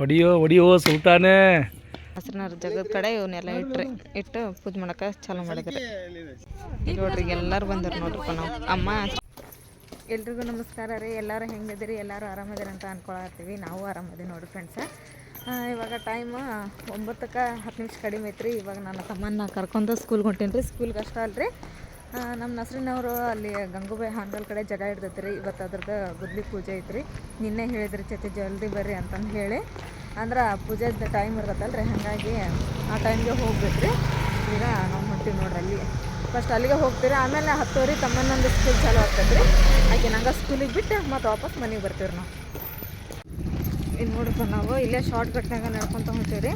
ಹೊಡಿಯೋ ಹೊಡಿಯೋ ಸುಲ್ತಾನೆ. ಹಸ್ರನಾರ ಜಗದ ಕಡೆ ಇವನ್ನೆಲ್ಲ ಇಟ್ರಿ, ಇಟ್ಟು ಪೂಜೆ ಮಾಡಕ್ಕೆ ಚಾಲು ಮಾಡಿದ್ರಿ. ನೋಡ್ರಿ, ಎಲ್ಲರೂ ಬಂದರು ನೋಡ್ರಿ ನಾವು. ಅಮ್ಮ. ಎಲ್ರಿಗೂ ನಮಸ್ಕಾರ ರೀ. ಎಲ್ಲರೂ ಹೆಂಗಿದ್ದೀರಿ? ಎಲ್ಲರೂ ಆರಾಮದಿರಿ ಅಂತ ಅನ್ಕೊಳತ್ತೀವಿ. ನಾವು ಆರಾಮದೀವಿ ನೋಡ್ರಿ ಫ್ರೆಂಡ್ಸ ಇವಾಗ ಟೈಮ್ ಒಂಬತ್ತಕ್ಕೆ ಹತ್ತು ನಿಮಿಷ ಕಡಿಮೆ ಐತ್ರಿ. ಇವಾಗ ನನ್ನ ತಮ್ಮನ್ನ ಕರ್ಕೊಂಡು ಸ್ಕೂಲ್ಗೆ ಹೊಂಟೀನಿ ರೀ ಸ್ಕೂಲ್ಗೆ ಅಷ್ಟೇ ಅಲ್ರಿ. ನಮ್ಮ ನಸ್ರಿನವರು ಅಲ್ಲಿ ಗಂಗೂಬಾಯಿ ಹಾಂಗಲ್ ಕಡೆ ಜಗ ಹಿಡ್ದೈತೆ ರೀ. ಇವತ್ತು ಅದ್ರದ್ದು ಗುದ್ಲಿ ಪೂಜೆ ಐತ್ರಿ. ನಿನ್ನೆ ಹೇಳಿದ್ರಿ, ಚತೆ ಜಲ್ದಿ ಬರ್ರಿ ಅಂತಂದು ಹೇಳಿ. ಅಂದ್ರೆ ಪೂಜೆದ ಟೈಮ್ ಇರ್ತೈತಲ್ಲ ರೀ ಹಾಗಾಗಿ ಆ ಟೈಮ್ಗೆ ಹೋಗ್ಬೇಕು ರೀ ಈಗ ನಾವು ಹೊಂಟೀವಿ ನೋಡ್ರಿ ಅಲ್ಲಿ ಫಸ್ಟ್ ಅಲ್ಲಿಗೆ ಹೋಗ್ತೀರಿ ಆಮೇಲೆ ಹತ್ತುವರೆ ತಮ್ಮನ್ನೊಂದು ಸ್ಕೂಲ್ ಚಾಲು ಆಗ್ತೈತೆ ರೀ ಆಕೆ ನಂಗೆ ಸ್ಕೂಲಿಗೆ ಬಿಟ್ಟು ಮತ್ತೆ ವಾಪಸ್ ಮನೆಗೆ ಬರ್ತೀವಿ ನಾವು. ಇಲ್ಲಿ ನೋಡ್ರಿ ನಾವು, ಇಲ್ಲೇ ಶಾರ್ಟ್ ಕಟ್ನಾಗ ನಡ್ಕೊತ ಹೊಂಟೀವಿ ರೀ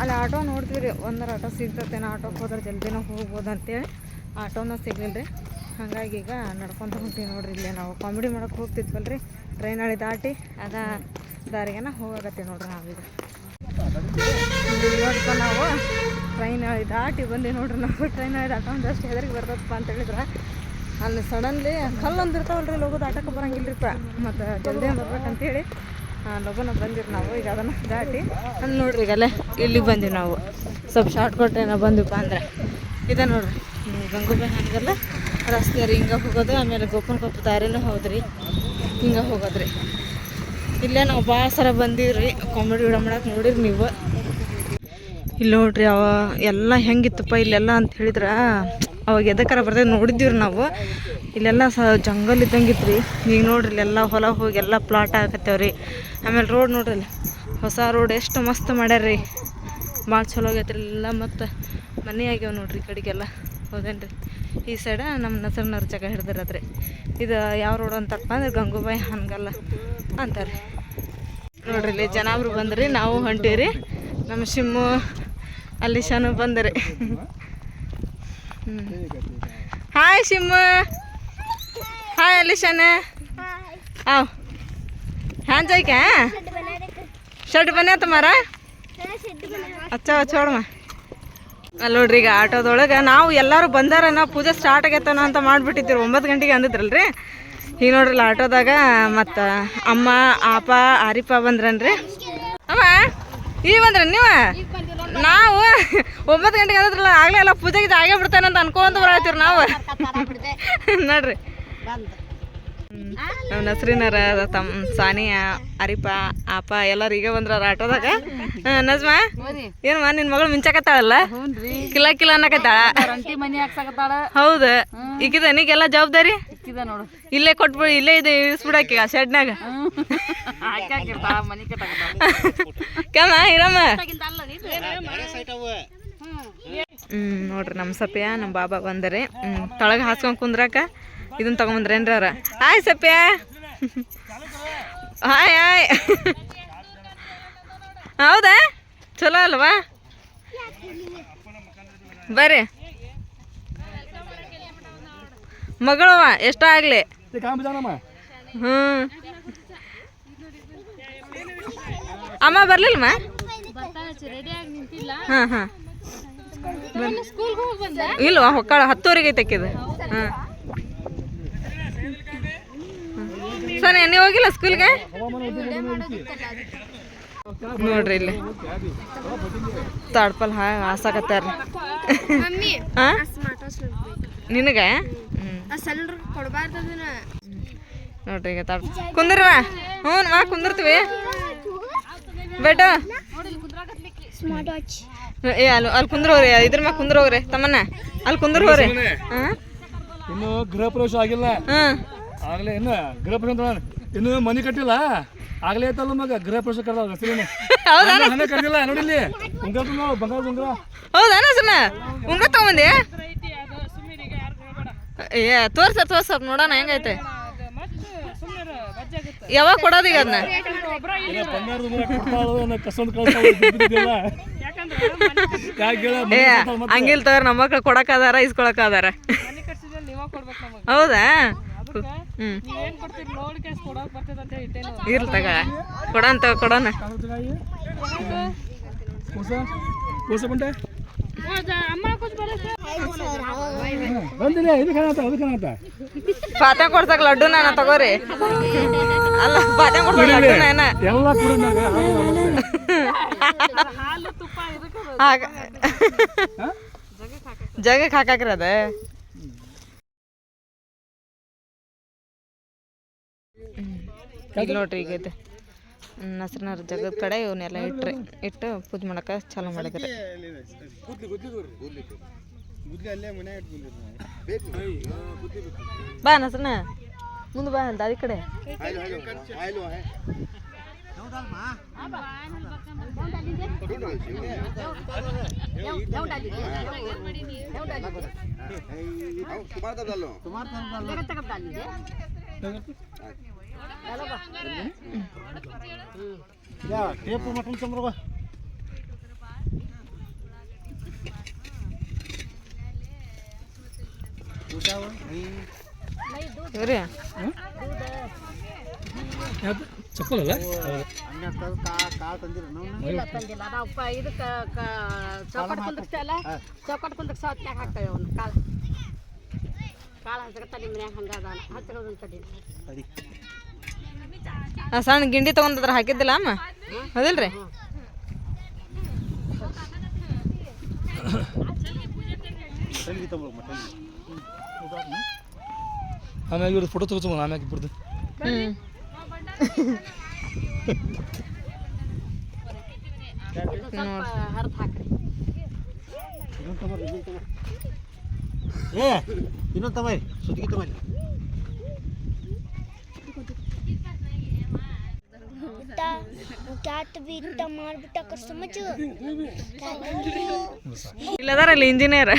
ಅಲ್ಲಿ ಆಟೋ ನೋಡ್ತೀವಿ ರೀ ಒಂದರ ಆಟೋ ಸಿಗ್ತೈತೇನೋ ಆಟೋಗೆ ಹೋದ್ರೆ ಜಲ್ದಿನ ಹೋಗ್ಬೋದು ಅಂತೇಳಿ. ಆಟೋನ ಸಿಗ್ಲಿಲ್ಲ ರೀ ಹಾಗಾಗಿ ಈಗ ನಡ್ಕೊತ ಹೊಂಟೀವಿ ನೋಡ್ರಿ ಇಲ್ಲೇ ನಾವು. ಕಾಮಿಡಿ ಮಾಡೋಕೆ ಹೋಗ್ತಿದ್ವಲ್ಲ ರೀ ಟ್ರೈನ್ ಹಳಿ ದಾಟಿ ಅದ ದಾರಿಗೆನ ಹೋಗಾಕತ್ತೀವಿ ನೋಡ್ರಿ ಈಗ. ನೋಡ್ರಿಪ್ಪ ನಾವು. ಟ್ರೈನ್ ಹಳಿ ದಾಟಿ ಬಂದು ನೋಡ್ರಿ ನಾವು. ಟ್ರೈನ್ ಹಳಿ ದಾಟ ಅಷ್ಟು ಹೆದರಿಗೆ ಬರ್ತದಪ್ಪ ಅಂತ ಹೇಳಿದ್ರೆ. ಅಲ್ಲಿ ಸಡನ್ಲಿ ಕಲ್ಲೊಂದು ಇರ್ತಾವಲ್ಲ ರೀ ಲಗು ದಾಟಕ್ಕೆ ಬರಂಗಿಲ್ರಿಪ್ಪ. ಮತ್ತು ಜಲ್ದಿ ಬರ್ಬೇಕಂತೇಳಿ. ಲಗುನ ಬಂದಿರಿ ನಾವು. ಈಗ ಅದನ್ನು ದಾಟಿ ಅಲ್ಲಿ ನೋಡ್ರಿ ಈಗಲ್ಲೇ ಇಲ್ಲಿಗೆ ಬಂದಿವಿ ನಾವು. ಸ್ವಲ್ಪ ಶಾರ್ಟ್ ಏನೋ ಬಂದಿವಪ್ಪ ಅಂದ್ರೆ. ಇದೆ ನೋಡ್ರಿ. ಹ್ಮ್, ಗಂಗೂಬಾಯಿ ಹಂಗಲ್ಲ. ರಸ್ತೆ ರೀ ಹಿಂಗೆ ಹೋಗೋದು ಆಮೇಲೆ ಗೋಪನ್ ಕೊಪ್ಪ ದಾರಿನೂ ಹೋದ್ರಿ. ಹಿಂಗೆ ಹೋಗೋದ್ರಿ. ಇಲ್ಲೇ ನಾವು ಭಾಳ ಸಲ ಬಂದೀವ್ರಿ ಕಾಮಿಡಿ ವಿಡಿಯೋ ಮಾಡಕ್ಕೆ ನೋಡಿರಿ ನೀವು. ಇಲ್ಲಿ ನೋಡ್ರಿ ಅವ ಎಲ್ಲ ಹೆಂಗಿತ್ತಪ್ಪ ಇಲ್ಲೆಲ್ಲ ಅಂತ ಹೇಳಿದ್ರೆ ಅವಾಗ ಎದಕ್ಕಾರ ಬರ್ತದೆ ನೋಡಿದ್ದೀವ್ರಿ ನಾವು. ಇಲ್ಲೆಲ್ಲ ಸ ಜಂಗಲ್ ಇದ್ದಂಗಿತ್ತು ರೀ ಈಗ ನೋಡ್ರಿ ಇಲ್ಲೆಲ್ಲ ಹೊಲ ಹೋಗಿ ಎಲ್ಲ ಪ್ಲಾಟ್ ಆಗತ್ತೇವ್ರಿ ಆಮೇಲೆ ರೋಡ್ ನೋಡ್ರಿ ಹೊಸ ರೋಡ್ ಎಷ್ಟು ಮಸ್ತ್ ಮಾಡ್ಯಾರ್ರಿ. ಭಾಳ ಚಲೋ ಆಗೈತೆ ಎಲ್ಲ ಮತ್ತು ಮನೆ ಆಗ್ಯಾವ ನೋಡ್ರಿ ಈ ಕಡೆಗೆಲ್ಲ. ಹೌದೇನ್ರಿ? ಈ ಸೈಡ ನಮ್ಮ ನಸರ್ನವ್ರ ಜಾಗ ಹಿಡ್ದಿರದ್ರಿ. ಇದು ಯಾವ ರೋಡ್ ಅಂತಪ್ಪ ಅಂದ್ರೆ ಗಂಗೂಬಾಯಿ ಹಂಗಲ್ಲ ಅಂತಾರೆ. ನೋಡ್ರಿ ಇಲ್ಲಿ ಜನಾಬ್ರು ಬಂದ್ರಿ ನಾವು ಹೊಂಟೀವ್ರಿ. ನಮ್ಮ ಶಿಮ್ಮು ಅಲ್ಲಿ ಶನು ಬಂದ್ರಿ. ಹಾಯ್ ಶಿಮ್ಮು. ಹಾಯ್ ಅಲ್ಲಿ ಶನ. ಆವ್. ಶರ್ಟ್ ಬನ್ನಿ. ಮಾರ. ಅಚ್ಚ ಚೋಡಮ್ಮ ಅಲ್ಲಿ ನೋಡ್ರಿ ಈಗ ಆಟೋದೊಳಗೆ ನಾವು ಎಲ್ಲರೂ ಬಂದಾರನ ಪೂಜೆ ಸ್ಟಾರ್ಟ್ ಆಗೈತನ ಅಂತ ಮಾಡಿಬಿಟ್ಟಿದ್ದೀರಿ ಒಂಬತ್ತು ಗಂಟೆಗೆ ಅಂದಿದ್ರಲ್ರಿ ಈಗ ನೋಡ್ರಲ್ಲ ಆಟೋದಾಗ ಮತ್ತು ಅಮ್ಮ ಆಪ ಆರಿಪ ಬಂದ್ರನ್ರಿ ಅಮ್ಮ ಈಗ ಬಂದ್ರ ನೀವು ನಾವು ಒಂಬತ್ತು ಗಂಟೆಗೆ ಅಂದಿದ್ರಲ್ಲ ಆಗಲೇ ಎಲ್ಲ ಪೂಜೆಗೆ ಆಗೇ ಬಿಡ್ತಾನೆ ಅಂತ ಅನ್ಕೊಂತ ಬರತ್ತೀವಿ ನಾವು ನೋಡ್ರಿ ನಮ್ಮ ನಸ್ರಿನರ ತಮ್ಮ ಸಾನಿಯಾ ಅರಿಪ ಆಪ ಎಲ್ಲರೂ ಈಗ ಬಂದ್ರ ಆಟೋದಾಗ. ನಜ್ಮಾ ಏನಮ್ಮ ನಿನ್ ಮಗಳು ಮಿಂಚಾಕತ್ತಾಳಲ್ಲ? ಕಿಲ ಕಿಲ ಅನ್ನಕತ್ತಾಳ. ಹೌದ ಈಕಿದ ನೀಗೆಲ್ಲ ಜವಾಬ್ದಾರಿ? ಇಲ್ಲೇ ಕೊಟ್ಬಿಡು ಇಲ್ಲೇ ಇದೆ ಇಳಿಸ್ಬಿಡಾಕಿ ಆ ಶೆಡ್ನಾಗ. ಕಮ್ಮ ಇರಮ್ಮ ಹ್ಮ್ ನೋಡ್ರಿ ನಮ್ಮ ಸಪ್ಯ ನಮ್ಮ ಬಾಬಾ ಬಂದರೆ ಹ್ಮ್ ತಳಗ ಹಾಸ್ಕೊಂಡ್ ಕುಂದ್ರಾಕ ಇದನ್ನ ತಗೊಂಬಂದ್ರೇನ್ರಿ ಅವ್ರ? ಹಾಯ್ ಸಪ್ಯ. Hi hi. ಹೌದಾ? ಚಲೋ ಅಲ್ವಾ? ಬರ್ರಿ. ಮಗಳವ ಎಷ್ಟ ಆಗ್ಲಿ? ಹ್ಞೂ ಅಮ್ಮ ಬರ್ಲಿಲ್ಮ ಹಾಂ ಹಾಂ ಇಲ್ವಾ? ಹೊಕ್ಕಾಳ ಹತ್ತುವರೆಗೆ ಐತೆ ಹ್ಮ್. ಹಾಂ ಸರಿ ನೀವು ಹೋಗಿಲ್ಲ ಸ್ಕೂಲ್ಗೆ? ನೋಡ್ರಿ ಇಲ್ಲಿ. ತಾಡ್ಪಲ್ ಹಾ ಹಾಸಾಕತ್ತಾರ ಹಾ ನಿನಗ? ನೋಡ್ರಿ ಈಗ ತಾಡ್ ಕುಂದ್ರ ಹ್ಞೂ ಮಾ ಕುಂದಿರ್ತೀವಿ. ಬೇಟ ಏ ಅಲ್ಲಿ ಅಲ್ಲಿ ಕುಂದ್ರೋರಿ ಇದ್ರ ಮಾ ಕುಂದ್ರ ಹೋಗ್ರಿ ತಮ್ಮನ್ನ. ಅಲ್ಲಿ ಕುಂದ್ರ ಹೋಗ್ರಿ. ಇನ್ನು ಗೃಹ ಪ್ರವೇಶ ಆಗಿಲ್ಲ. ಹಾಂ. ಆಗ್ಲೇ ಇನ್ನು ಗೃಹ ಪ್ರವೇಶ ಅಂತ ಇನ್ನು ಮನೆ ಕಟ್ಟಿಲ್ಲ. ಆಗ್ಲೇ ಐತಲ್ಲ ಮಗ ಗೃಹ ಪ್ರವೇಶ ಕರ್ದ ಹೆಸರೇನು ನೋಡಿಲ್ಲಿ ಉಂಗ್ರ ತುಂಬ ಉಂಗ್ರ. ಹೌದಾ ಸುಮ್ಮ ಉಂಗ್ರ ತಗೊಂಬಂದಿ? ಏ ತೋರ್ಸ ತೋರ್ಸ ನೋಡೋಣ ಹೆಂಗೈತೆ. ಯಾವಾಗ ಕೊಡೋದು ಈಗ ಅದನ್ನ? ಹಂಗಿಲ್ ತಗೋರ್ ನಮ್ಮ ಮಕ್ಳು ಕೊಡಕ್ ಅದಾರ ಇಸ್ಕೊಳಕ್ ಅದಾರ ಹೌದಾ? ಇರ್ಲಿ ತಗ ಕೊಡೋಣ ಕೊಡ್ಸಕ್ ಲಡ್ಡು ನಾನ ತಗೋರಿ ಅಲ್ಲ ಪಾತ್ಯ ಕೊಡ್ಸಕ್ ಲಡ್ಡು ನಾನ ಜಗಕ್ಕೆ ಹಾಕಾಕ್ರಿ ಅದ ಈಗ ನೋಡ್ರಿ ಈಗ ಇದು. ನಸರನಾರ ಜಗದ ಕಡೆ ಇವನ್ನೆಲ್ಲ ಇಟ್ರಿ ಇಟ್ಟು ಪೂಜೆ ಮಾಡಕ್ಕೆ ಚಾಲು ಮಾಡಿದ್ರೆ ಬಾ ನಸರನ. ಮುಂದೆ ಬಾ ದಾರಿ ಕಡೆ. ಟೇಪ್ ಮಟನ್ ಚಂದ್ರ ಇವ್ರಿ ಚಪ್ಪಲ್ ಅಲ್ಲ ಇಲ್ಲ ತಂದಿಲ್ಲ ನಾವು ಪ- ಇದಕ್ಕ ಕ- ಚೌಕಟ್ ಕುಂದಿರ್ಸ್ತೇವಲ್ಲ ಚೌಕಟ್ ಕುಂದರ್ಸ ಹೊತ್ನ್ಯಾಗ ಹಾಕ್ತೇವೆ ಅವ್ನು ಕಾಳು ಕಾಳು ಹಚ್ಕತ್ತ ನಿಮ್ಮ ಮನ್ಯಾಗ ಹಂಗಾದ ಹಚ್ಚಿರೋದನ್ನ ತಡಿ ಆ ಸಣ್ಣ ಗಿಂಡಿ ತಗೊಂಡ್ರ ಹಾಕಿದ್ದಿಲ್ಲ ಅಮ್ಮ? ಹೌದಿಲ್ರಿ? ಆಮ್ಯಾಗ ಇವ್ರು ಫೋಟೋ ತಗೋತ ಆಮ್ಯಾಗ ಬಿಡ್ದು ಹ್ಮ್. ಸ್ವಲ್ಪ ಹರಿದು ಹಾಕ್ರಿ ಏ ಇನ್ನೊಂದು ತಮ್ಮ ಸುತ್ತಿಗೆ ತಮ್ಮ ಅದ ಇದು ಇಂಜಿನಿಯರ್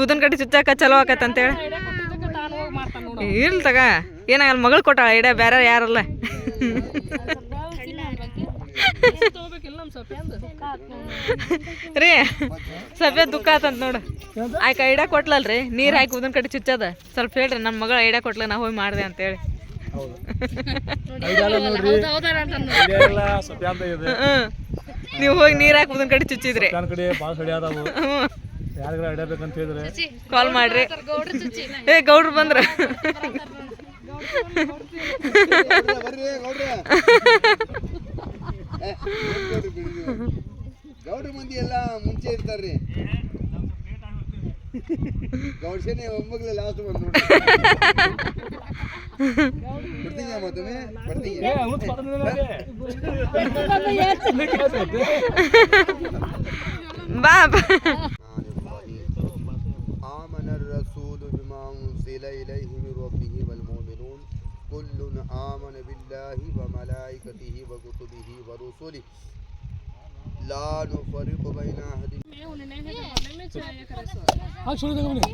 ಊದನ್ ಕಡೆ ಚುಚ್ಚಾಕ ಚಲೋ ಆಕತ್ ಅಂತೇಳಿ ತಾನು ಹೋಗಿ ಮಾಡ್ತಾನೆ ನೋಡು ಇರ್ಲಿ ತಗ ಏನಾಗಲ್ಲ ಮಗಳು ಕೊಟ್ಟ ಇಡ ಬೇರೆ ಯಾರಲ್ಲ. ರೀ ಸಭೆ ದುಃಖ ಆತಂತ ನೋಡು. ಆಯ್ಕೆ ಐಡಿಯಾ ಕೊಟ್ಲಲ್ರಿ ನೀರು ಹಾಕಿ ಉದನ್ ಕಡೆ ಚುಚ್ಚದ. ಸ್ವಲ್ಪ ಹೇಳ್ರಿ ನನ್ನ ಮಗಳ ಐಡಿಯಾ ಕೊಟ್ಲ ನಾ ಹೋಗಿ ಮಾಡಿದೆ ಅಂತೇಳಿ ನೀವು ಹೋಗಿ ನೀರ್ ಹಾಕಿ ಉದನ್ ಕಡೆ ಚುಚ್ಚಿದ್ರಿ ಕಾಲ್ ಮಾಡ್ರಿ. ಏ ಗೌಡ್ರು ಬಂದ್ರ. ಬರ್ರಿ ಗೌಡ್ರ ಮಂದಿ ಎಲ್ಲ ಮುಂಚೆ ಇರ್ತಾರ್ರಿ. ಗೌಡ್ಸೇನೆ ಒಮ್ಮಗ್ಲೆ ಲಾಸ್ಟ್ ಬಂದು ಬಾಬಾ ಬರ್ತೀನಿ ಮತ್ತೊಮ್ಮೆ? ಬರ್ತೀನಿ. ಬಾ. كل آمن بالله وملائكته وكتبه ورسله لا نفرق بين أحد ಹಾಕ್ ಸುಳ್ಳು ತಗೊಂಬನ್ನಿ.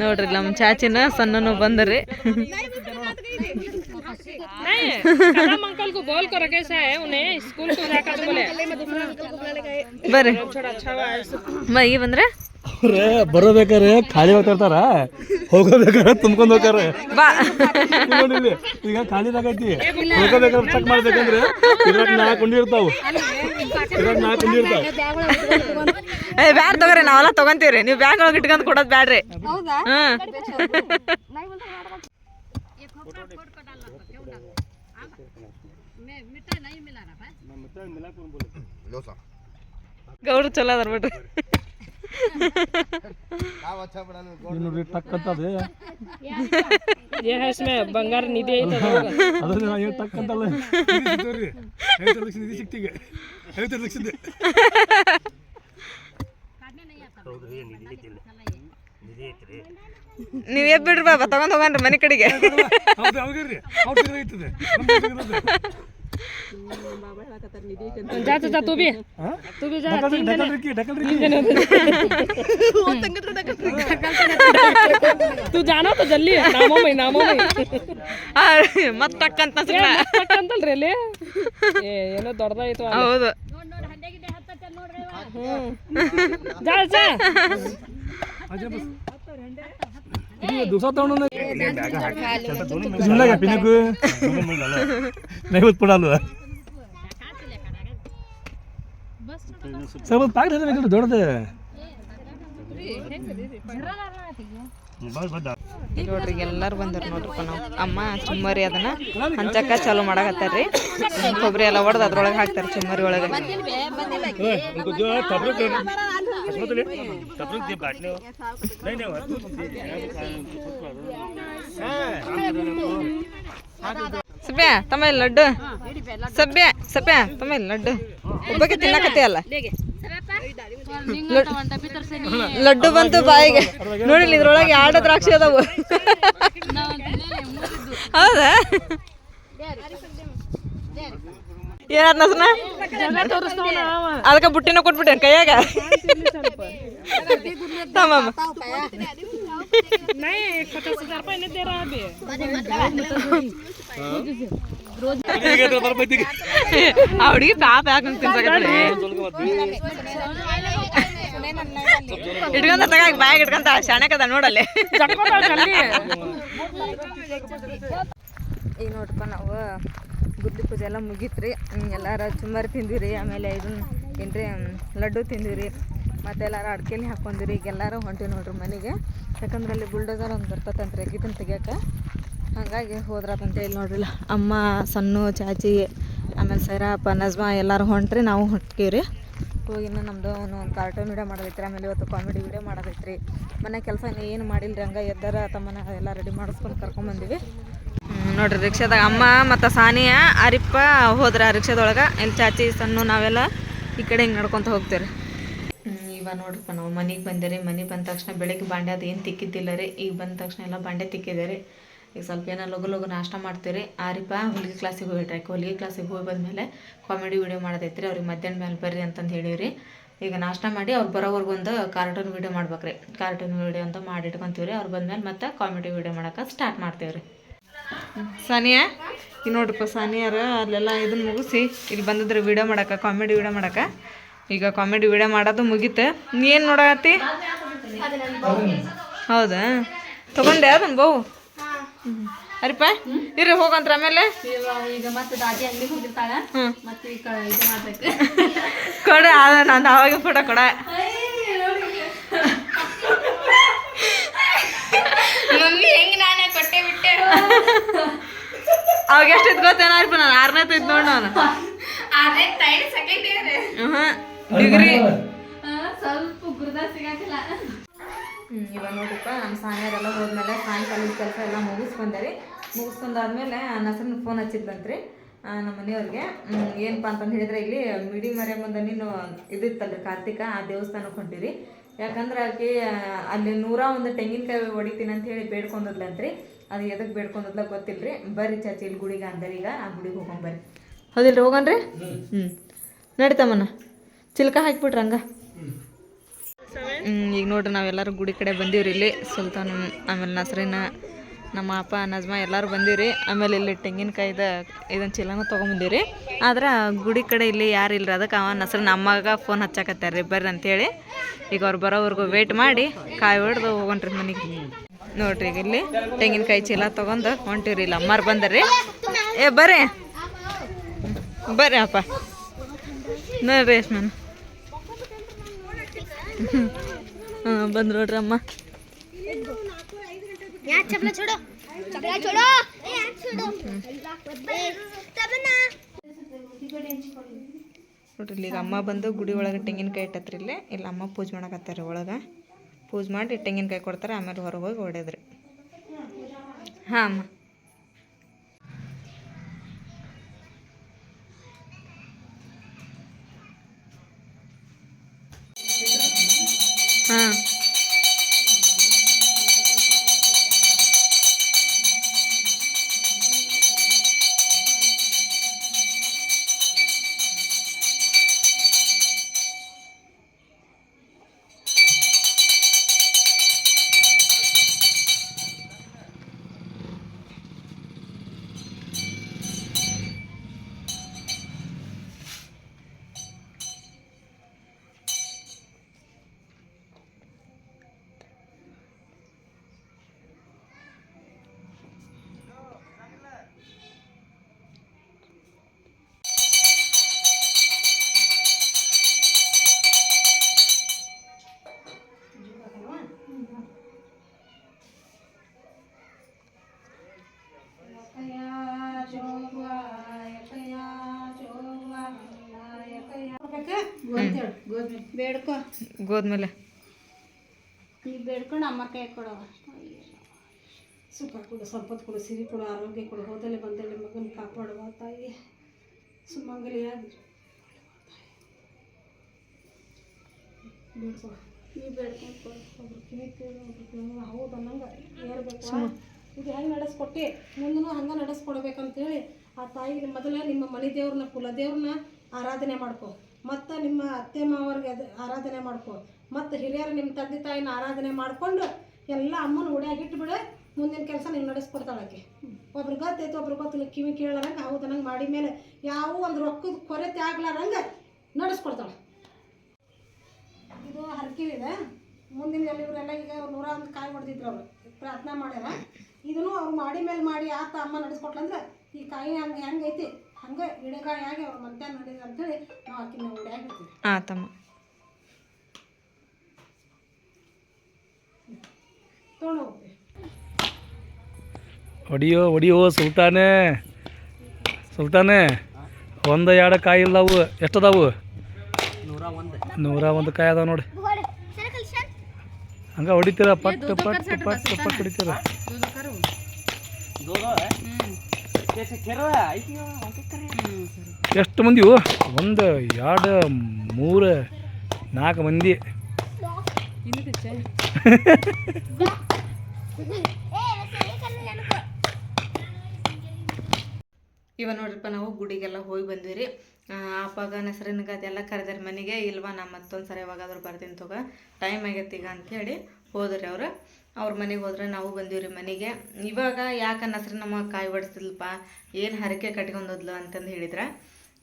ನೋಡ್ರಿ ನಮ್ಮ ಚಾಚಿನ ಸಣ್ಣನು ಬಂದ್ರಿ अंकल को बोल कर कैसा है उन्हें स्कूल को जाकर बोले ಬರ್ರಿ ಮ ಈ ಬಂದ್ರೆ ಅವ್ರೆ ಬರೋಬೇಕಾರೆ ಖಾಲಿ ಹೋಗ್ತಿರ್ತಾರ ಹೋಗೋಬೇಕಾರೆ ತುಂಬ್ಕೊಂಡು ಹೋಗ್ತಾರೆ ಬಾ ಇಲ್ಲಿ ಈಗ ಖಾಲಿ ಆಗೈತಿ ಹೋಗೋಬೇಕಾದ್ರೆ ಚೆಕ್ ಮಾಡ್ಬೇಕಂದ್ರೆ ಇದ್ರಾಗ ನಾಲ್ಕು ಉಂಡಿ ಇರ್ತಾವ ಇದ್ರಾಗ ನಾಲ್ಕು ಉಂಡಿ ಇರ್ತಾವ ಏ ಬ್ಯಾಡ್ ತಗೋರಿ ನಾವೆಲ್ಲ ತಗೊಂತೀವ್ರಿ ನೀವು ಬ್ಯಾಗ್ ಒಳಗೆ ಇಟ್ಕೊಂಡ್ ಕೊಡೋದು ಬ್ಯಾಡ್ರಿ ಹ್ಮ್ लो सा ಗೌಡ್ರು ಚಲೋ ಅದಾರ ಬಿಡ್ರಿ क्या अच्छा बड़ा लो ಗೌಡ್ರು ಚಲೋ ಅದಾರ ಬಿಡ್ರಿ. ಟಕ್ ಅಂತ ಅದೇ ಏನ್ ಬಂಗಾರ ನಿಧಿ ಐತ ಏನ್ ಟಕ್ ಲಕ್ಷ ಲಕ್ಷದ ನೀವ್ ಎದ್ ಬಿಡ್ರಿ ಬಾಬಾ ತಗೊಂಡ್ ಹೋಗನ್ರಿ ಮನೆ ಕಡೆಗೆ. ಹೌದು ಹೌದಿರ್ರಿ ಅವ್ರು ತೆಗೆದೈತದೆ जा जा तू भी ಹಾಂ तू भी जा ಡಕಲ್ ರಿಕ್ಕಿ ಡಕಲ್ ರಿಕ್ಕಿ तू जाना तो जल्दी नामो में नामो में ಆ, ಮತ್ತ್ ಟಕ್ ಅಂತ ಅನ್ಸ್ರಿ ನಾ. ಅಂತಲ್ರಿ ಅಲ್ಲಿ ಏ ಏನೋ ದೊಡ್ಡದಾಯ್ತು ಹೌದು ಜಾ ಜಾ ಅಜ್ಜ ಬಸ್ ದಿವಸ ತಗೊಂಡು जुळला ದೊಡ್ಡದು. ನೋಡ್ರಿ ಎಲ್ಲಾರು ಬಂದ್ರ ನೋಡ್ರಿ ನಾವು. ಅಮ್ಮ ಚುಮ್ಮರಿ ಅದನ್ನ ಹಂಚಕ್ಕ ಚಾಲು ಮಾಡಾಕತ್ತಾರ್ರಿ. ಕೊಬ್ಬರಿ ಎಲ್ಲ ಒಡ್ದು ಅದ್ರೊಳಗೆ ಹಾಕ್ತಾರ ಚುಮ್ಮರಿ ಒಳಗೆ. ಸಭ್ಯ ತಮ್ಮ ಇಲ್ಲಿ ಲಡ್ಡು. ಸಭ್ಯ ಸಭ್ಯ ತಮ್ಮ ಇಲ್ಲಿ ಲಡ್ಡು ಒಬ್ಬಕ್ಕೆ ತಿನ್ನಕತ್ತೆ ಅಲ್ಲ ಲಡ್ಡು ಬಂತು ಬಾಯಿಗೆ. ನೋಡಿ ಇದ್ರೊಳಗೆ ಎರಡು ದ್ರಾಕ್ಷಿ ಅದಾವು. ಹೌದಾ? ಏನಾದ್ ನಸನ? ಅದಕ್ಕೆ ಬುಟ್ಟಿನ ಕೊಟ್ಬಿಟ್ಟೆ ಕೈಯಾಗ? ತಮ್ಮ ಹುಡುಗಿ ಪಾಪ ಯಾಕೆ ಇಟ್ಕೊಂತ ತಗ ಬ್ಯಾಗ್ ಇಟ್ಕೊಂತ ಶಾಣಕದ ನೋಡಲ್ಲಿ ಈಗ ನೋಡ್ರಪ್ಪ ನಾವು ಗುದ್ದಿ ಪೂಜೆ ಎಲ್ಲ ಮುಗೀತ್ರಿ ಎಲ್ಲಾರ ಚುಮ್ಮರಿ ತಿಂದಿರಿ ಆಮೇಲೆ ಇದನ್ನ ಏನ್ರಿ ಲಡ್ಡು ತಿಂದಿರಿ. ಮತ್ತೆ ಎಲ್ಲಾರ ಅಡ್ಕೆಲಿ ಹಾಕೊಂಡಿರಿ ಈಗ ಎಲ್ಲರೂ ಹೊಂಟಿವಿ ನೋಡ್ರಿ ಮನೆಗೆ. ಯಾಕಂದ್ರೆ ಅಲ್ಲಿ ಬುಲ್ಡೋಸರ್ ಒಂದು ಬರ್ತದಂತ್ರಿ ಇದನ್ನ ತೆಗಿಯೋಕೆ. ಹಾಗಾಗಿ ಹೋದ್ರಾತಂತ ಹೇಳಿ ನೋಡ್ರಿಲ್ಲ. ಅಮ್ಮ ಸಣ್ಣ ಚಾಚಿ, ಆಮೇಲೆ ಸೈರಪ್ಪ ನಜ್ಮಾ ಎಲ್ಲರೂ ಹೊಂಟ್ರಿ, ನಾವು ಹೊಂಟ್ಕೀವ್ರಿ. ಹೋಗಿನ ನಮ್ದು ಒಂದು ಕಾರ್ಟೂನ್ ವಿಡಿಯೋ ಮಾಡೋದೈತ್ರಿ, ಆಮೇಲೆ ಇವತ್ತು ಕಾಮಿಡಿ ವಿಡಿಯೋ ಮಾಡೋದೈತ್ರಿ. ಮನೆ ಕೆಲಸ ಏನು ಮಾಡಿಲ್ರಿ, ಹಂಗೆ ಎದ್ದಾರ, ತಮ್ಮನ ಎಲ್ಲ ರೆಡಿ ಮಾಡಿಸ್ಕೊಂಡು ಕರ್ಕೊಂಬಂದಿವಿ. ನೋಡ್ರಿ ರಿಕ್ಷಾದಾಗ ಅಮ್ಮ ಮತ್ತು ಸಾನಿಯಾ, ಅರಿಪ್ಪ ಹೋದ್ರೆ ರಿಕ್ಷಾದೊಳಗೆ ಇಲ್ಲಿ ಚಾಚಿ ಸಣ್ಣ ನಾವೆಲ್ಲ ಈ ಕಡೆ ಹಿಂಗೆ ನಡ್ಕೊತ ಹೋಗ್ತೀವಿ ನೋಡ್ರಪ್ಪ ನಾವು ಮನೆಗೆ ಬಂದರೆ ಮನೆಗೆ ಬಂದ ತಕ್ಷಣ ಬೆಳಗ್ಗೆ ಬಾಂಡೆ ಅದು ಏನು ತಿಕ್ಕಿದ್ದಿಲ್ಲ ರೀ, ಈಗ ಬಂದ ತಕ್ಷಣ ಎಲ್ಲ ಬಾಂಡೆ ತಿಕ್ಕಿದೆ ಈಗ ಸ್ವಲ್ಪ ಏನೋ ಲಗು ಲಗು ನಾಷ್ಟ ಮಾಡ್ತೀವಿ ಆರಿಪ ಹೊಲಿಗೆ ಕ್ಲಾಸಿಗೆ ಹೋಗಿಟ್ರಿ ಯಾಕೆ ಹೊಲಿಗೆ ಕ್ಲಾಸಿಗೆ ಹೋಗಿ ಬಂದಮೇಲೆ ಕಾಮಿಡಿ ವೀಡಿಯೋ ಮಾಡೋದೈತ್ರಿ ಅವ್ರಿಗೆ ಮಧ್ಯಾಹ್ನ ಮೇಲೆ ಬರ್ರಿ ಅಂತಂದು ಹೇಳಿವ್ರಿ. ಈಗ ನಾಷ್ಟ ಮಾಡಿ ಅವ್ರು ಬರೋವರೆಗೂ ಕಾರ್ಟೂನ್ ವಿಡಿಯೋ ಮಾಡ್ಬೇಕ್ರಿ ಕಾರ್ಟೂನ್ ವೀಡಿಯೋ ಅಂತ ಮಾಡಿ ರೀ. ಅವ್ರು ಬಂದಮೇಲೆ ಮತ್ತೆ ಕಾಮಿಡಿ ವೀಡಿಯೋ ಮಾಡೋಕೆ ಸ್ಟಾರ್ಟ್ ಮಾಡ್ತೀವ್ರಿ ಸನಿಯಾ ಈಗ ನೋಡ್ರಿಪ್ಪ ಸಾನಿಯಾರ ಅಲ್ಲೆಲ್ಲ ಇದನ್ನು ಮುಗಿಸಿ, ಇಲ್ಲಿ ಬಂದಿದ್ರೆ ವಿಡಿಯೋ ಮಾಡೋಕೆ ಕಾಮಿಡಿ ವಿಡಿಯೋ ಮಾಡಕ್ಕೆ ಈಗ ಕಾಮಿಡಿ ವಿಡಿಯೋ ಮಾಡೋದು ಮುಗೀತು. ನೀ ಏನು ನೋಡಾಕತ್ತಿ? ಹೌದಾ? ತಗೊಂಡೆ ಅದನ್ನ ಬಹು. ಅರಿಪ ಇರ್ರಿ ಹೋಗಂತ್ರ ಆಮೇಲೆ. ಕೊಡ ಅದ ನಾನು ಅವಾಗ ಫೋಟೋ ಕೊಡ. ಅವಾಗ ಎಷ್ಟಿತ್ತು ಗೊತ್ತೇನಾರಿಪ ನಾನು ಆರನೇ ತಿದ್ದು ನೋಡಿ ನಾನು. ಡಿಗ್ರಿ? ಸ್ವಲ್ಪ ಗುರುದ ಇವಾಗ ನೋಡ್ರಿಪ್ಪ ನಮ್ಮ ಸಾಯಂಕಾಲ ಹೋದ್ಮೇಲೆ ಸಾಯಂಕಾಲದ ಕೆಲಸ ಎಲ್ಲ ಮುಗಿಸ್ಕೊಂಡೇರಿ ಮುಗಿಸ್ಕೊಂಡಾದ್ಮೇಲೆ ನಸರನ್ನ ಫೋನ್ ಹಚ್ಚಿದ್ದಂತ್ರಿ ಬಂತ್ರಿ. ನಮ್ಮ ಮನೆಯವ್ರಿಗೆ. ಏನಪ್ಪ ಅಂತಂದು ಹೇಳಿದ್ರೆ ಇಲ್ಲಿ ಮಿಡಿ ಮರಿಯಮ್ಮಂದ ನೀನು ಇದಿತ್ತಲ್ರಿ ಕಾರ್ತಿಕ ಆ ದೇವಸ್ಥಾನಕ್ಕೆ ಹೊಂಟಿರಿ. ಯಾಕಂದ್ರೆ ಆಕೆ ಅಲ್ಲಿ ನೂರ ಒಂದು ತೆಂಗಿನಕಾಯಿ ಹೊಡಿತೀನಿ ಅಂತ ಹೇಳಿ ಬೇಡ್ಕೊಂಡದ್ಲಂತ್ರಿ. ಅದು ಎದಕ್ಕೆ ಬೇಡ್ಕೊಂಡದ್ಲ ಗೊತ್ತಿಲ್ರಿ. ಬರ್ರಿ ಚಾಚಿ ಇಲ್ಲಿ ಗುಡಿಗೆ ಅಂದರೆ ಈಗ ಆ ಗುಡಿಗೆ ಹೋಗೋಣ ಬರ್ರಿ. ಹೌದಿಲ್ರಿ ಹೋಗನ್ರಿ? ಹ್ಞೂ ನಡಿತಮ್ಮನ ಚಿಲ್ಕ ಹಾಕ್ಬಿಟ್ರಿ ಹಂಗ. ಈಗ ನೋಡ್ರಿ ನಾವೆಲ್ಲರೂ ಗುಡಿ ಕಡೆ ಬಂದೀವ್ರಿ ಇಲ್ಲಿ. ಸುಲ್ತಾನ್, ಆಮೇಲೆ ನಸ್ರಿನ, ನಮ್ಮ ಅಪ್ಪ, ನಜ್ಮಾ ಎಲ್ಲರೂ ಬಂದೀವ್ರಿ. ಆಮೇಲೆ ಇಲ್ಲಿ ತೆಂಗಿನಕಾಯ್ದ ಇದನ್ನು ಚೀಲನೂ ತೊಗೊಂಬಂದೀವ್ರಿ. ಆದ್ರೆ ಗುಡಿ ಕಡೆ ಇಲ್ಲಿ ಯಾರು ಇಲ್ರಿ? ಅದಕ್ಕೆ ಅವ ನಸ್ರ ನಮ್ಮಗ ಫೋನ್ ಹಚ್ಚಾಕತ್ತಾರ್ರಿ ಬರ್ರಿ ಅಂತೇಳಿ. ಈಗ ಅವ್ರು ಬರೋವರೆಗೂ ವೇಟ್ ಮಾಡಿ ಕಾಯಿ ಹೊಡೆದು ಹೋಗೋಣ್ರಿ ಮನೆಗೆ. ನೋಡ್ರಿ ಈಗ ಇಲ್ಲಿ ತೆಂಗಿನಕಾಯಿ ಚೀಲ ತೊಗೊಂಡು ಹೊಂಟಿವ್ರಿ ಇಲ್ಲಿ ಅಮ್ಮಾರು ಬಂದರಿ ಏ, ಬರ್ರಿ. ಬರ್ರಿ ಅಪ್ಪ. ನೋಡ್ರಿ ಯಶ್ಮನ್ ಹಾಂ ಬಂದು ನೋಡ್ರಮ್ಮ ನೋಡ್ರಿ ಈಗ ಅಮ್ಮ ಬಂದು ಗುಡಿ ಒಳಗೆ ತೆಂಗಿನಕಾಯಿ ಇಟ್ಟತ್ರಿ ಇಲ್ಲಿ. ಇಲ್ಲಿ ಅಮ್ಮ ಪೂಜೆ ಮಾಡಕತ್ತಾರ ಒಳಗೆ. ಪೂಜೆ ಮಾಡಿ ತೆಂಗಿನಕಾಯಿ ಕೊಡ್ತಾರೆ ಆಮೇಲೆ ಹೊರಗೆ ಹೋಗಿ ಹೊಡೆದ್ರಿ ಹಾಂ ಅಮ್ಮ. ಬೇಡ್ಕೊ. ಗೋದ್ಮೇಲೆ. ನೀವು ಬೇಡ್ಕೊಂಡು ಅಮ್ಮ ಕೈ ಕೊಡವ ಸುಖ ಕೊಡು ಸಂಪತ್ತು ಕೊಡು ಸಿರಿ ಕೊಡು ಆರೋಗ್ಯ ಕೊಡು ಹೋದಲ್ಲಿ ಬಂದಲ್ಲಿ ಮಗನ ಕಾಪಾಡುವ ತಾಯಿ. ಸುಮಂಗಲಿಯಾಗಿ ಬೇಡ್ಕೊ. ನೀವು ಬೇಡ್ಕೊಂಡು ಕೊಡು. ಒಬ್ರು ಕಿವಿ ಕೇಳು ಒಬ್ರು ಕಿವಿ ಹೌದು ಅನ್ನಂಗೆ ಹೇಳ್ಬೇಕು ಇದು ಹೆಂಗೆ ನಡೆಸ್ಕೊಟ್ಟು? ಮುಂದೂ ಹಂಗೆ ನಡೆಸ್ಕೊಡ್ಬೇಕಂತೇಳಿ ಆ ತಾಯಿಗೆ ಮೊದಲೇ ನಿಮ್ಮ ಮನೆ ದೇವ್ರನ್ನ ಕುಲದೇವ್ರನ್ನ ಆರಾಧನೆ ಮಾಡ್ಕೊ. ಮತ್ತು ನಿಮ್ಮ ಅತ್ತೆ ಮಾವರಿಗೆ ಅದು ಆರಾಧನೆ ಮಾಡ್ಕೊ. ಮತ್ತು ಹಿರಿಯರು ನಿಮ್ಮ ತಂದೆ ತಾಯಿನ ಆರಾಧನೆ ಮಾಡಿಕೊಂಡು ಎಲ್ಲ ಅಮ್ಮನ ಉಡ್ಯಾಗಿಟ್ಟು ಬಿಡು ಮುಂದಿನ ಕೆಲಸ ನೀವು ನಡೆಸ್ಕೊಡ್ತಾಳೆ ಆಕೆ. ಒಬ್ರು ಗೊತ್ತೈತೆ, ಒಬ್ರು ಗೊತ್ತಿಲ್ಲ, ಕಿವಿ ಕೇಳಾರಂಗೆ, ಹೌದು, ನಂಗೆ ಮಾಡಿ ಮೇಲೆ ಯಾವ ಒಂದು ರೊಕ್ಕದ ಕೊರತೆ ಆಗ್ಲಾರಂಗೆ ನಡೆಸ್ಕೊಡ್ತಾಳೆ. ಇದು ಹರಕಿವಿದೆ ಮುಂದಿನ ಇವರೆಲ್ಲ ಈಗ ನೂರ ಒಂದು ಕಾಯಿ ಹೊಡೆದಿದ್ರು ಅವರು. ಪ್ರಾರ್ಥನೆ ಮಾಡ್ಯಾರ. ಇದನ್ನು ಅವ್ರು ಮಾಡಿ ಮೇಲೆ ಮಾಡಿ ಆತ ಅಮ್ಮ ನಡೆಸ್ಕೊಟ್ಲಂದ್ರೆ ಈ ಕಾಯಿ ಹಂಗೆ ಹೆಂಗೈತಿ ಹಂಗೆ ಗಿಡಕಾಯಿ ಆಗಿ ಅವ್ರ ಅಂತೇಳಿ ನಾವು ಆಕಿನ ಹೊಡ್ಯಾಗಿರ್ತೀವಿ ಹಾಂ ತಮ್ಮ. ತೊಗೊಂಡು ಹೋಗ್ತೀವಿ ಹೊಡಿಯೋ ಹೊಡಿಯೋ ಸುಲ್ತಾನೆ. ಸುಲ್ತಾನೆ ಒಂದು ಎರಡು ಕಾಯಿ ಇಲ್ಲವು ಎಷ್ಟದಾವು? ನೂರ ಒಂದು ಕಾಯಿ ಅದಾವ ನೋಡಿ. ಹಂಗೆ ಹೊಡಿತೀರ? ಪಟ್ ಪಟ್ ಪಟ್ ಪಟ್ ಹೊಡಿತೀರ? ಎಷ್ಟು ಮಂದಿ? ಒಂದು, ಎರಡು, ಮೂರು, ನಾಲ್ಕು ಮಂದಿ. ಇವ ನೋಡ್ರಿಪ್ಪ, ನಾವು ಗುಡಿಗೆಲ್ಲ ಹೋಗಿ ಬಂದ್ವಿ ರೀ ಅಪ್ಪಾಗ ನಸರಿನಗ ಅದೆಲ್ಲ ಕರೆದ್ರಿ ಮನೆಗೆ, ಇಲ್ವಾ ನಾ ಮತ್ತೊಂದು ಸರಿ ಯಾವಾಗಾದ್ರೂ ಬರ್ತೀನಿ ತಗೋ. ಟೈಮ್ ಆಗೈತೆ ಈಗ ಅಂಥೇಳಿ ಹೋದ್ರಿ ಅವ್ರು. ಅವ್ರ ಮನೆಗೆ ಹೋದ್ರೆ ನಾವು ಬಂದೀವಿ ರೀ ಮನೆಗೆ. ಇವಾಗ ಯಾಕೆ ನಸ್ರ ನಮ್ಮ ಕಾಯಿ ಬಡಿಸಿದ್ಲಪ್ಪ ಏನು ಹರಕೆ ಕಟ್ಕೊಂಡೋದ್ಲು ಅಂತಂದು ಹೇಳಿದ್ರೆ.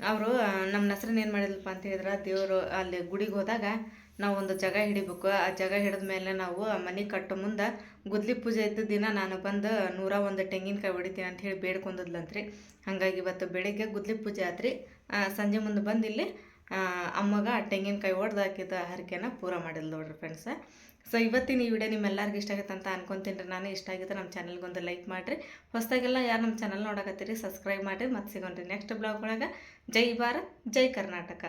ಅವರು ನಮ್ಮ ನಸ್ರನ್ನ ಏನು ಮಾಡಿದ್ಲಪ್ಪ ಅಂತ ಹೇಳಿದ್ರೆ, ದೇವರು ಅಲ್ಲಿ ಗುಡಿಗೆ ಹೋದಾಗ ನಾವು ಒಂದು ಜಾಗ ಹಿಡಿಬೇಕು. ಆ ಜಾಗ ಹಿಡಿದ ಮೇಲೆ ನಾವು ಮನೆ ಕಟ್ಟೋ ಮುಂದೆ ಗುದ್ಲಿ ಪೂಜೆ ಇದ್ದ ದಿನ ನಾನು ಬಂದು ನೂರ ಒಂದು ತೆಂಗಿನಕಾಯಿ ಹೊಡಿತೀನಿ ಅಂತ ಹೇಳಿ ಬೇಡ್ಕೊಂಡದ್ಲಂತ್ರಿ ಹಾಗಾಗಿ ಇವತ್ತು ಬೆಳಿಗ್ಗೆ ಗುದ್ಲಿ ಪೂಜೆ ಆತ್ರಿ. ಸಂಜೆ ಮುಂದೆ ಬಂದು ಇಲ್ಲಿ ಅಮ್ಮಗ ತೆಂಗಿನಕಾಯಿ ಹೊಡೆದು ಹಾಕಿದ ಹರಕೆನ ಪೂರ ಮಾಡಿದ್ಲು ನೋಡ್ರಿ ಫ್ರೆಂಡ್ಸ್ ಸೊ ಇವತ್ತಿನ ಈ ವಿಡಿಯೋ ನಿಮ್ಮೆಲ್ಲರಿಗೂ ಇಷ್ಟ ಆಗುತ್ತೆ ಅಂತ ಅನ್ಕೊಂತೀನಿ ರೀ. ನಾನು ಇಷ್ಟ ಆಗಿದ್ರೆ ನಮ್ಮ ಚಾನಲ್ಗೊಂದು ಲೈಕ್ ಮಾಡಿರಿ. ಹೊಸದಾಗೆಲ್ಲ ಯಾರು ನಮ್ಮ ಚಾನಲ್ ನೋಡಕತ್ತೀರಿ ಸಬ್ಸ್ಕ್ರೈಬ್ ಮಾಡಿರಿ. ಮತ್ತೆ ಸಿಗೋಣ್ರಿ ನೆಕ್ಸ್ಟ್ ಬ್ಲಾಗ್ ಒಳಗೆ. ಜೈ ಭಾರತ್, ಜೈ ಕರ್ನಾಟಕ.